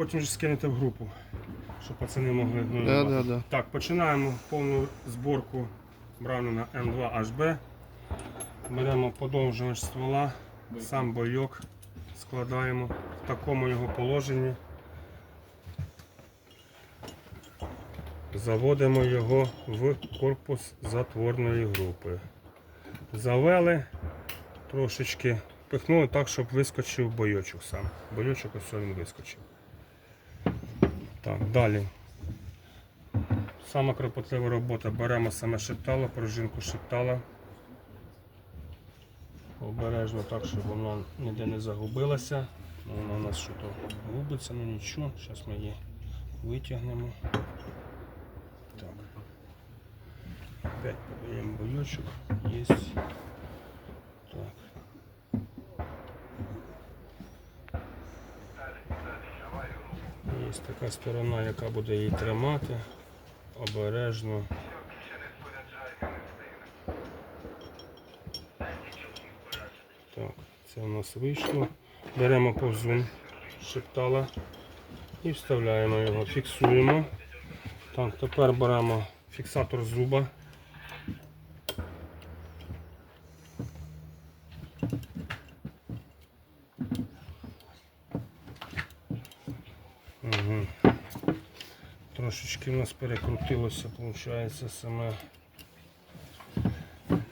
потім ж скинете в групу, щоб пацани могли. ну, Да, да, да. Так, починаємо повну зборку Браунена М2HB. Беремо подовжувач ствола, сам бойок складаємо в такому його положенні. Заводимо його в корпус затворної групи. Завели трошечки, пихнули так, щоб вискочив бойочок сам. Бойочок ось він вискочив. Так, далі. Сама кропотлива робота. Беремо саме шептало, пружинку шептала. Обережно так, щоб воно ніде не загубилося. Ну, Воно у нас що то губиться, ну нічого. Зараз ми її витягнемо. Так. Опять подаємо бойочок. Є. Є така сторона, яка буде її тримати. Обережно. Так, це у нас вийшло. Беремо повзун шептала і вставляємо його, фіксуємо. Так, тепер беремо фіксатор зуба. Угу. Трошечки в нас перекрутилося, виходить, саме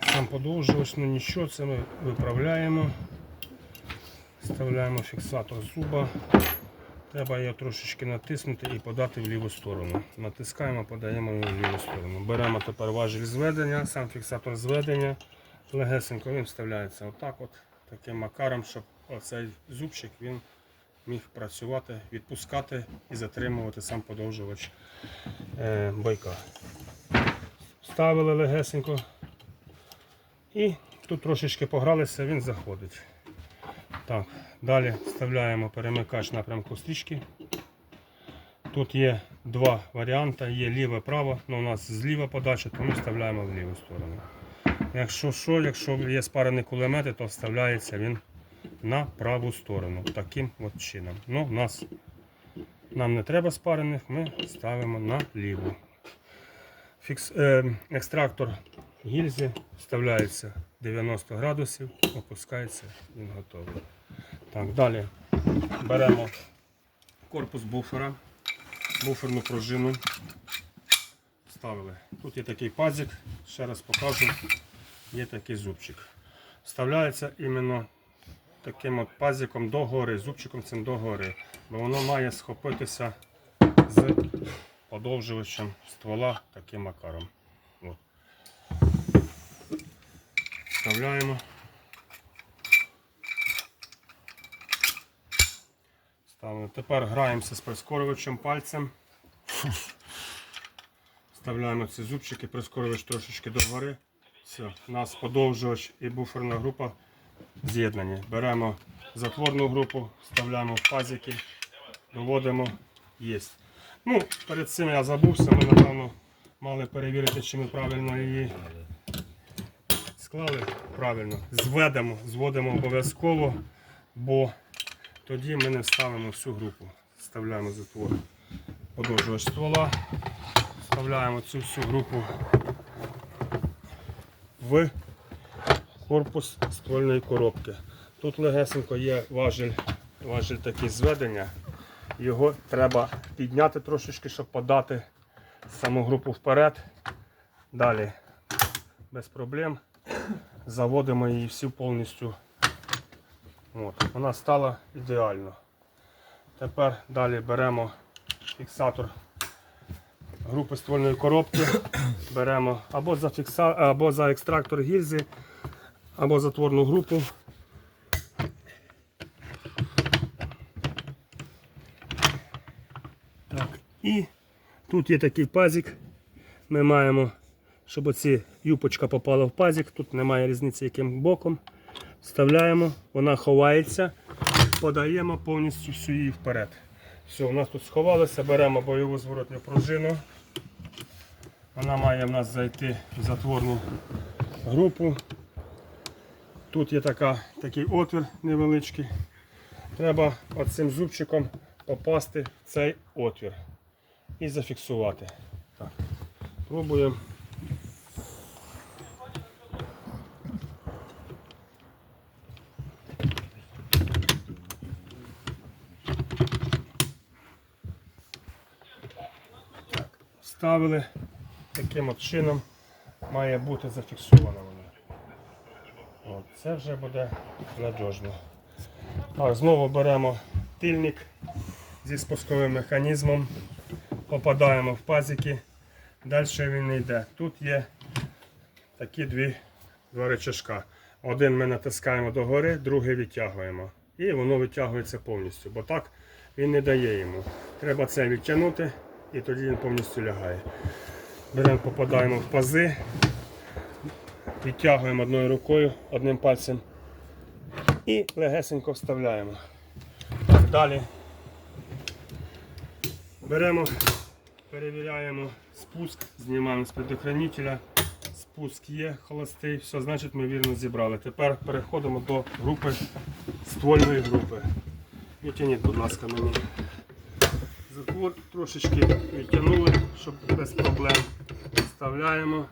сам подовжувач, ну нічого, це ми виправляємо. Вставляємо фіксатор зуба. Треба його трошечки натиснути і подати в ліву сторону. Натискаємо, подаємо його в ліву сторону. Беремо тепер важіль зведення, сам фіксатор зведення. Легесенько він вставляється отак от, таким макаром, щоб оцей зубчик він міг працювати, відпускати і затримувати сам подовжувач е, бойка. Ставили легесенько. І тут трошечки погралися, він заходить. Так, далі вставляємо перемикач напрямку стрічки. Тут є два варіанти, є ліве право, але у нас зліва подача, тому вставляємо в ліву сторону. Якщо що, якщо є спарений кулемети, то вставляється він на праву сторону. Таким от чином. Ну, нас нам не треба спарених, ми ставимо на ліву. Фікс, е, екстрактор гільзи вставляється 90 градусів, опускається, він готовий. Так, далі беремо корпус буфера, буферну пружину. Вставили. Тут є такий пазик, ще раз покажу, є такий зубчик. Вставляється іменно таким от пазиком догори, зубчиком цим догори, бо воно має схопитися з подовжувачем ствола таким макаром. От. Вставляємо. Ставимо. Тепер граємося з прискорювачем пальцем. Вставляємо ці зубчики, прискорювач трошечки догори. Все, у нас подовжувач і буферна група з'єднані. Беремо затворну групу, вставляємо в пазики, доводимо. Є. Ну, перед цим я забувся, ми напевно мали перевірити, чи ми правильно її склали правильно. Зведемо, зводимо обов'язково, бо тоді ми не вставимо всю групу. Вставляємо затвор подовжувач ствола, вставляємо цю всю групу в корпус ствольної коробки. Тут легесенько є важель, важель такий зведення. Його треба підняти трошечки, щоб подати саму групу вперед. Далі без проблем заводимо її всю повністю. От, вона стала ідеально. Тепер далі беремо фіксатор групи ствольної коробки, беремо або за, фікса... або за екстрактор гільзи, або затворну групу. Так, і тут є такий пазик. Ми маємо, щоб оці юпочка попала в пазик, тут немає різниці яким боком. Вставляємо, вона ховається, подаємо повністю всю її вперед. Все, у нас тут сховалося, беремо бойову зворотню пружину. Вона має в нас зайти в затворну групу. Тут є така, такий отвір невеличкий. Треба оцим зубчиком попасти в цей отвір і зафіксувати. Так. Пробуємо. Так, Вставили таким от чином має бути зафіксовано це вже буде надіжно. Так, знову беремо тильник зі спусковим механізмом, попадаємо в пазики, далі він не йде. Тут є такі дві, два речашка. Один ми натискаємо догори, другий відтягуємо. І воно витягується повністю, бо так він не дає йому. Треба це відтягнути і тоді він повністю лягає. Беремо, попадаємо в пази, відтягуємо одною рукою, одним пальцем і легесенько вставляємо. Далі беремо, перевіряємо спуск, знімаємо з предохранителя. Спуск є холостий, все, значить ми вірно зібрали. Тепер переходимо до групи ствольної групи. Відтягніть, будь ласка, мені. Затвор трошечки відтягнули, щоб без проблем. Вставляємо.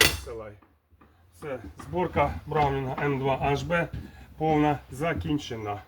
Висилай. Все, зборка Браунінга М2 HB повна закінчена.